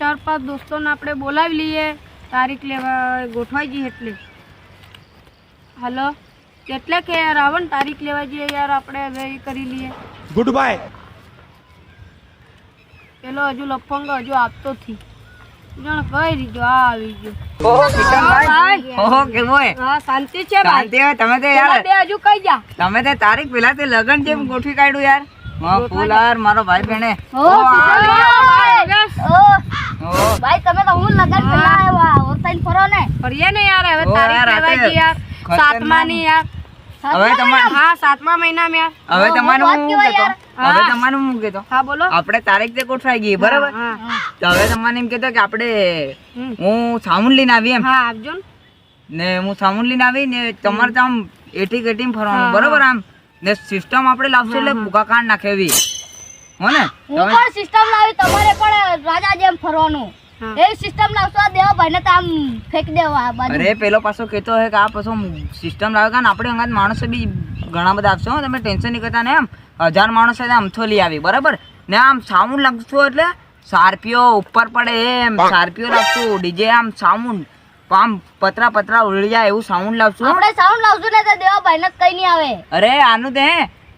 પાંચ દોસ્તોને આપણે બોલાવી લઈએ. તારીખ લેવા ગોઠવાઈ જઈએ એટલે. હલો? કેટલે કે યાર આવો ને તારીખ લેવા જઈએ યાર આપણે હવે કરી લઈએ. Goodbye. પેલો હજુ લફંગ હજુ આપતો થી. જાણ કઈ રીજો આ આવી ગયો. ઓહો કિશનભાઈ. ઓહો કેવો હે હા શાંતિ છે ભાઈ. શાંતિ હોય. તમે તો યાર બે હજુ કઈ જા તમે તે તારીખ પેલા તે લગન જેમ ગોઠવી કાઢ્યું યાર. યાર મારો ભાઈ ઓ, ભાઈ ઓહો. ભાઈ તમે તો હું લગન પેલા આવ્યા ઓરસાઈન ફરો ને યાર હવે તારીખ લેવાઈ યાર સાતમા ની યાર. હવે તમારે હા સાતમા મહિનામાં યાર. હવે તમારું હું કહેતો હવે તમારું હું કહેતો હા બોલો. આપણે તારીખ તે ગોઠવાઈ ગઈ બરાબર. તો હવે તમારે એમ કહેતો કે આપણે હું સામુન લઈને આવી એમ. હા આવજો ને. હું સામુન લઈને આવી ને તમારે તો આમ એટી કેટી ફરવાનું બરાબર બરોબર આમ? ને સિસ્ટમ આપણે લાવશું એટલે ભૂકા કાંડ નાખેવી હો ને? હું પણ સિસ્ટમ લાવી તમારે પણ રાજા જેમ ફરવાનું. એવી સિસ્ટમ લાવશો આ દેવા ભાઈને તો આમ ફેંકી દેવા આ બાજુ. અરે પેલો પાછો કહેતો હે કે આ પાછો સિસ્ટમ લાવે કારણ આપણે અંગાત માણસો બી ઘણા બધા આપશો તમે ટેન્શન નહીં કરતા ને એમ. હજાર માણસો આમથો લઈ આવી બરાબર? ને આમ સાઉન્ડ લાગશું એટલે સારપીઓ ઉપર પડે એમ સારપીઓ લાવશું ડીજે આમ સાઉન્ડ આમ પતરા પતરા ઉડી જાય એવું સાઉન્ડ લાવશું આપણે સાઉન્ડ લાવશું ને તો દેવા ભાઈને કઈ નહીં આવે. અરે આનું તે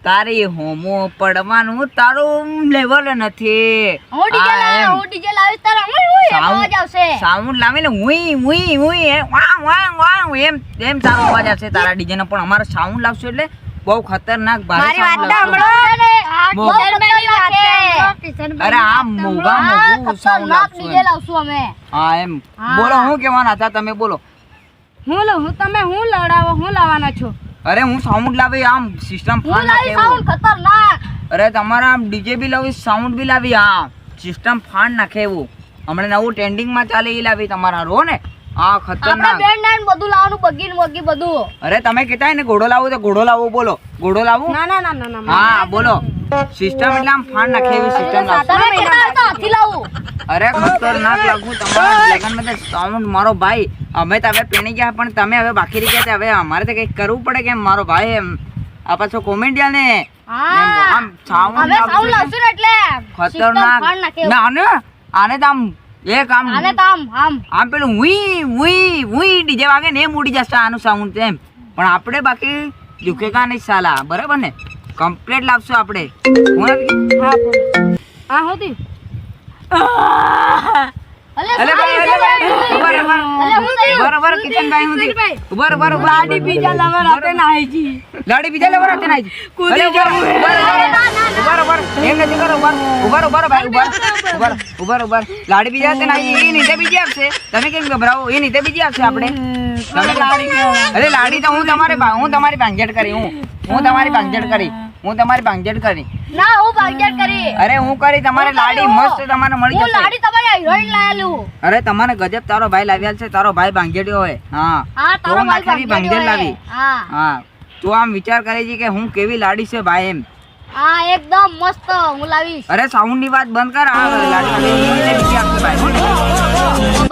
તારી હોમો પડવાનું તારું લેવલ નથી. હું ડીજે આ લાવી એમ. હું ડીજે લાવીશ તારે હું હું એમ Sound- અવાજ આવશે. સાઉન્ડ લાવીને હુઈ હુઈ હુઈ વાં વાં વાં એમ એમ તારો અવાજ આવશે. તારા ડીજે નો પણ અમારે સાઉન્ડ લાવશો એટલે બહુ ખતરનાક ભારે મારી વાત. સાંભળો. અરે આ મોગા મોગું સાઉન્ડ લાવશો અમે. હા એમ. બોલો હું કહેવાના હતા? તમે બોલો. હું હું તમે હું લડાવો? હું લાવવાના છો? અરે હું સાઉન્ડ લાવી આમ સિસ્ટમ હું ફાન લાવી નાખે એવું. સાઉન્ડ ખતરનાક. અરે તમારા આમ ડીજે બી લાવી સાઉન્ડ બી લાવી હા. સિસ્ટમ ફાન નાખે એવું. હમણાં નવું ટ્રેન્ડિંગમાં ચાલે એ લાવી તમારા રો ને? હા આપણે ખતરનાક. બેન્ડ નાઈન બધું લાવવાનું બગીન બગી બધું. અરે તમે કહેતા ને ઘોડો લાવો તો ઘોડો લાવો બોલો. ઘોડો લાવો? ના ના ના ના હા બોલો. સિસ્ટમ એટલે આમ ફાન નાખે એવી સિસ્ટમ લાવો તમે કહેતા હોય તો હાથી લાવું. અરે ખતરનાક લાગુ તમારા લગનમાં તો સાઉન્ડ મારો ભાઈ. અમે તો હવે પેણી ગયા પણ તમે હવે બાકી રહી ગયા તો હવે અમારે તો કંઈક કરવું પડે કેમ? મારો ભાઈ એમ આ પાછો કોમેડિયન ને. આમ સાઉન્ડ લાવશું એટલે ખતરનાક. ના આને આને તો આમ એક આમ આને તો આમ આમ. આમ પેલું હુઈ હુઈ હુઈ ડીજે વાગે ને એમ ઉડી જશે આનું સાઉન્ડ એમ. પણ આપણે બાકી દુખેગા નહીં સાલા? બરાબર ને? કમ્પ્લીટ લાવશું આપણે. હું હા. હા હોતી. અલે અલે ભાઈ, અલે ભાઈ, ઊભા રહો, ઊભા રહો. અલે હું થયું? ઊભા રહો, ઊભા રહો, કિશનભાઈ, હું ઊભા રહો, ઊભા રહો, ઊભા બીજા લાવવા રાતે નાહીજી લાડી બીજા લેવા રાતે નાઈ જી. અરે, ઊભા રહો, ઊભા રહો, ઊભા રહો. ઊભા રહો, ઊભા રહો. એમ નથી કરો, ઊભા ઊભા રહો, ઊભા ભાઈ, ઊભા. લાડી બીજા રાતે નાઈ જી. એ નીચે બીજી આપશે તમે કેમ ગભરાવો એ નીચે બીજી આપશે આપણે તમે અરે લાડી તો હું તમારે હું તમારી ભાંગેટ કરી હું હું તમારી ભાંગેટ કરી હું તમારી ભાંગેટ કરી. ના હું ભાગ્યટ કરી. અરે હું કરી તમારે લાડી મસ્ત તમારે મળી હું જશે. લાડી તમારી હિરોઈન લાયેલું. અરે તમારે ગજબ તારો ભાઈ લાવ્યા છે તારો ભાઈ ભાંગેટ્યો હોય. હા. હા તારો ભાઈ હોય. લાવી. હા. હા. તું આમ વિચાર કરે છે કે હું કેવી લાડી છે ભાઈ એમ. હા એકદમ મસ્ત હું લાવીશ. અરે સાઉન્ડની વાત બંધ કર. આ લાડી ભાઈ.